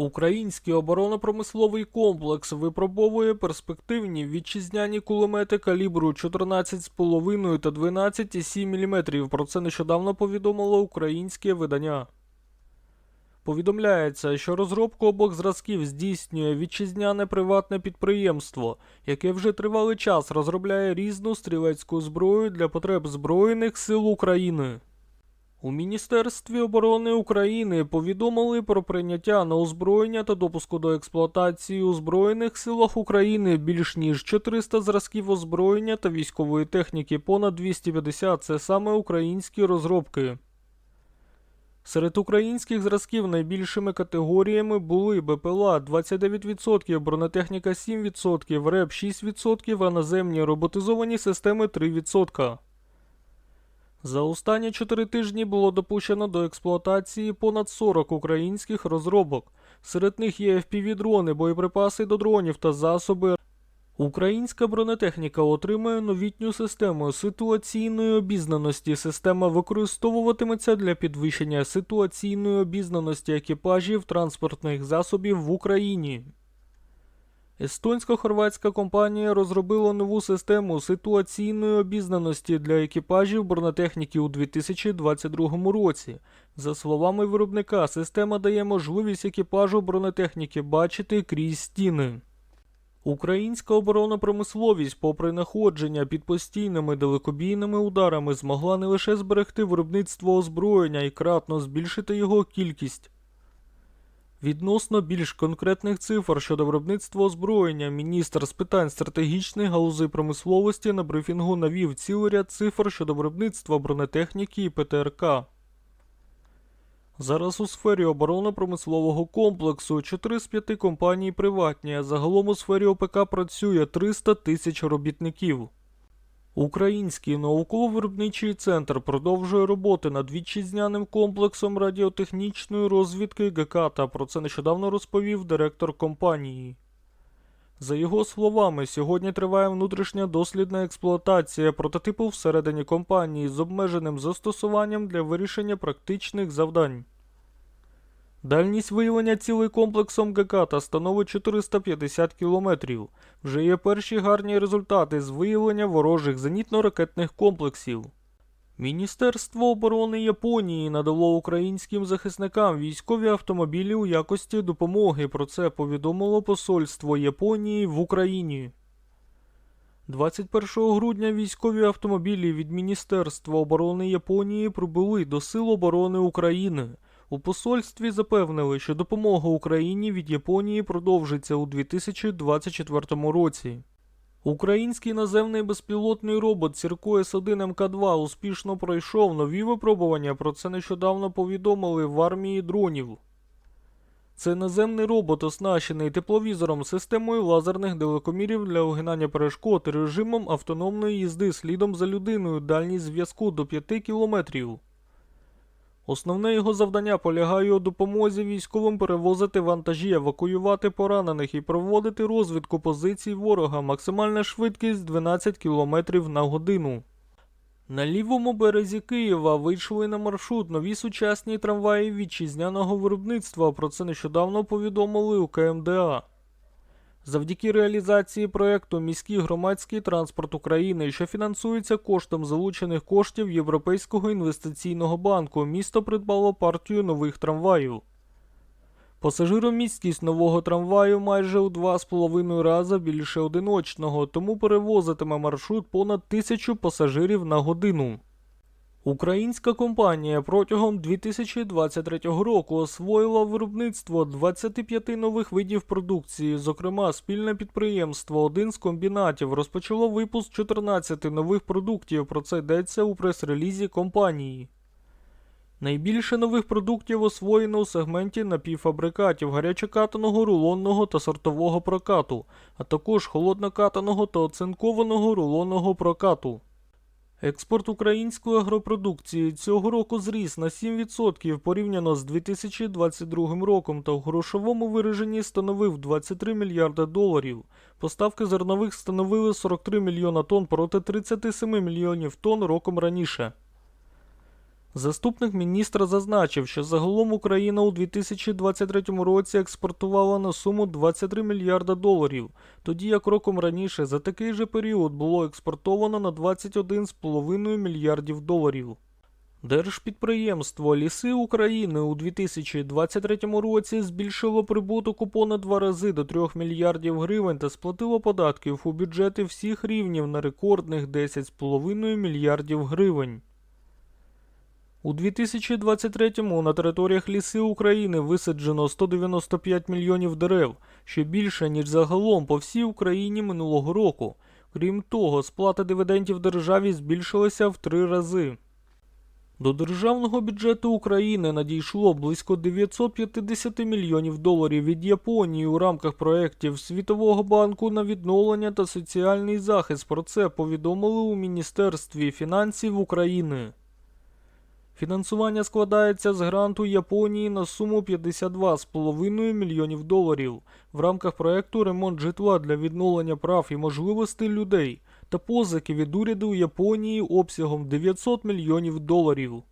Український оборонно-промисловий комплекс випробовує перспективні вітчизняні кулемети калібру 14,5 та 12,7 мм. Про це нещодавно повідомило українське видання. Повідомляється, що розробку обох зразків здійснює вітчизняне приватне підприємство, яке вже тривалий час розробляє різну стрілецьку зброю для потреб Збройних сил України. У Міністерстві оборони України повідомили про прийняття на озброєння та допуску до експлуатації у Збройних силах України більш ніж 400 зразків озброєння та військової техніки, понад 250 це саме українські розробки. Серед українських зразків найбільшими категоріями були БПЛА 29%, бронетехніка 7%, РЕП 6%, а наземні роботизовані системи 3%. За останні 4 тижні було допущено до експлуатації понад 40 українських розробок. Серед них є FPV-дрони, боєприпаси до дронів та засоби. Українська бронетехніка отримує новітню систему ситуаційної обізнаності. Система використовуватиметься для підвищення ситуаційної обізнаності екіпажів транспортних засобів в Україні. Естонсько-хорватська компанія розробила нову систему ситуаційної обізнаності для екіпажів бронетехніки у 2022 році. За словами виробника, система дає можливість екіпажу бронетехніки бачити крізь стіни. Українська оборонна промисловість, попри находження під постійними далекобійними ударами, змогла не лише зберегти виробництво озброєння і кратно збільшити його кількість. Відносно більш конкретних цифр щодо виробництва озброєння, міністр з питань стратегічних галузей промисловості на брифінгу навів цілий ряд цифр щодо виробництва бронетехніки і ПТРК. Зараз у сфері оборонно-промислового комплексу 4 з 5 компаній приватні, а загалом у сфері ОПК працює 300 тисяч робітників. Український науково-виробничий центр продовжує роботи над вітчизняним комплексом радіотехнічної розвідки ГК та про це нещодавно розповів директор компанії. За його словами, сьогодні триває внутрішня дослідна експлуатація прототипу всередині компанії з обмеженим застосуванням для вирішення практичних завдань. Дальність виявлення цілей комплексом ГК становить 450 кілометрів. Вже є перші гарні результати з виявлення ворожих зенітно-ракетних комплексів. Міністерство оборони Японії надало українським захисникам військові автомобілі у якості допомоги. Про це повідомило Посольство Японії в Україні. 21 грудня військові автомобілі від Міністерства оборони Японії прибули до Сил оборони України. У посольстві запевнили, що допомога Україні від Японії продовжиться у 2024 році. Український наземний безпілотний робот Сірко С1 МК2 успішно пройшов нові випробування. Про це нещодавно повідомили в армії дронів. Це наземний робот, оснащений тепловізором, системою лазерних далекомірів для огинання перешкод режимом автономної їзди слідом за людиною дальність зв'язку до 5 кілометрів. Основне його завдання полягає у допомозі військовим перевозити вантажі, евакуювати поранених і проводити розвідку позицій ворога. Максимальна швидкість 12 км на годину. На лівому березі Києва вийшли на маршрут нові сучасні трамваї вітчизняного виробництва. Про це нещодавно повідомили у КМДА. Завдяки реалізації проєкту Міський громадський транспорт України, що фінансується коштом залучених коштів Європейського інвестиційного банку, місто придбало партію нових трамваїв. Пасажиромісткість нового трамваю майже у 2,5 рази більше одиночного, тому перевозитиме маршрут понад тисячу пасажирів на годину. Українська компанія протягом 2023 року освоїла виробництво 25 нових видів продукції, зокрема, спільне підприємство один з комбінатів розпочало випуск 14 нових продуктів. Про це йдеться у прес-релізі компанії. Найбільше нових продуктів освоєно у сегменті напівфабрикатів, гарячокатаного рулонного та сортового прокату, а також холоднокатаного та оцинкованого рулонного прокату. Експорт української агропродукції цього року зріс на 7% порівняно з 2022 роком та в грошовому вираженні становив 23 мільярда доларів. Поставки зернових становили 43 мільйона тонн проти 37 мільйонів тонн роком раніше. Заступник міністра зазначив, що загалом Україна у 2023 році експортувала на суму 23 мільярда доларів, тоді як роком раніше за такий же період було експортовано на 21,5 мільярдів доларів. Держпідприємство Ліси України у 2023 році збільшило прибуток у понад два рази до 3 мільярдів гривень та сплатило податків у бюджети всіх рівнів на рекордних 10,5 мільярдів гривень. У 2023-му на територіях ліси України висаджено 195 мільйонів дерев, що більше, ніж загалом по всій Україні минулого року. Крім того, сплата дивідендів державі збільшилася в три рази. До державного бюджету України надійшло близько 950 мільйонів доларів від Японії у рамках проєктів Світового банку на відновлення та соціальний захист. Про це повідомили у Міністерстві фінансів України. Фінансування складається з гранту Японії на суму 52,5 мільйонів доларів в рамках проекту Ремонт житла для відновлення прав і можливостей людей та позики від уряду Японії обсягом 900 мільйонів доларів.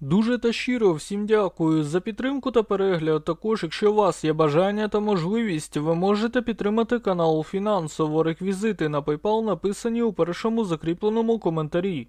Дуже та щиро всім дякую за підтримку та перегляд. Також, якщо у вас є бажання та можливість, ви можете підтримати канал фінансово. Реквізити на PayPal написані у першому закріпленому коментарі.